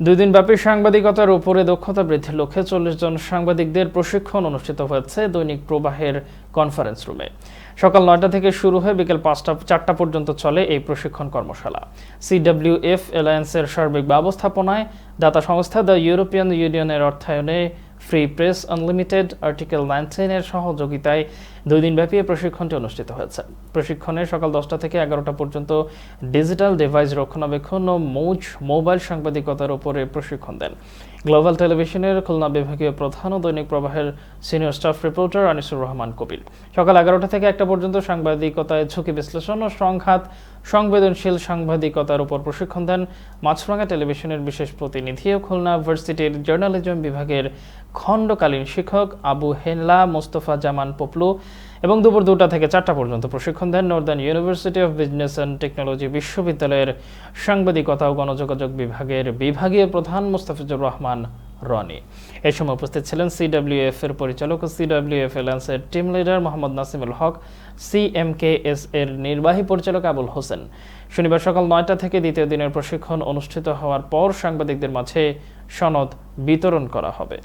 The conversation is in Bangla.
দুই দিন ব্যাপী সাংবাদিকতার উপরে দক্ষতা বৃদ্ধির লক্ষ্যে চল্লিশ জন সাংবাদিকদের প্রশিক্ষণ অনুষ্ঠিত হয়েছে দৈনিক প্রবাহের কনফারেন্স রুমে সকাল নয়টা থেকে শুরু হয়ে বিকেল পাঁচটা, চারটা পর্যন্ত চলে এই প্রশিক্ষণ কর্মশালা। সিডব্লিউএফ অ্যালায়েন্সের সার্বিক ব্যবস্থাপনায় দাতা সংস্থা দ্য ইউরোপিয়ান ইউনিয়নের অর্থায়নে ফ্রি প্রেস আনলিমিটেড আর্টিকেল নাইনটিনের সহযোগিতায় দুই দিনব্যাপী এই প্রশিক্ষণটি অনুষ্ঠিত হয়েছে। প্রশিক্ষণে সকাল দশটা থেকে এগারোটা পর্যন্ত ডিজিটাল ডিভাইস রক্ষণাবেক্ষণ ও মৌজ মোবাইল সাংবাদিকতার উপরে প্রশিক্ষণ দেন। গ্লোবাল টেলিভিশনের খুলনা বিভাগীয় প্রধান ও দৈনিক প্রবাহের senior staff reporter Anisur Rahman Kabir. সকাল এগারোটা থেকে একটা পর্যন্ত সাংবাদিকতায় ঝুঁকি বিশ্লেষণ ও সংঘাত, সংবেদনশীল সাংবাদিকতার উপর প্রশিক্ষণ দেন মাছরাঙ্গা টেলিভিশনের বিশেষ প্রতিনিধি ও খুলনা ভার্সিটির জার্নালিজম বিভাগের খণ্ডকালীন শিক্ষক আবু হেনলা, মোস্তফা জামান পপলু এবং দুপুর দুটা থেকে চারটা পর্যন্ত প্রশিক্ষণ দেন northern university of business and technology বিশ্ববিদ্যালয়ের সাংবাদিকতা ও গণযোগাযোগ বিভাগের বিভাগীয় প্রধান মোস্তাফিজুর রহমান। রনি। এ সময় উপস্থিত ছিলেন সিডব্লিউএফ এর পরিচালক ও CWF এলায়েন্সের team leader Mohammad Nasimul Haque C M K S এর নির্বাহী পরিচালক আবুল হোসেন। শনিবার সকাল নয়টা থেকে দ্বিতীয় দিনের প্রশিক্ষণ অনুষ্ঠিত হওয়ার পর সাংবাদিকদের মাঝে সনদ বিতরণ করা হবে।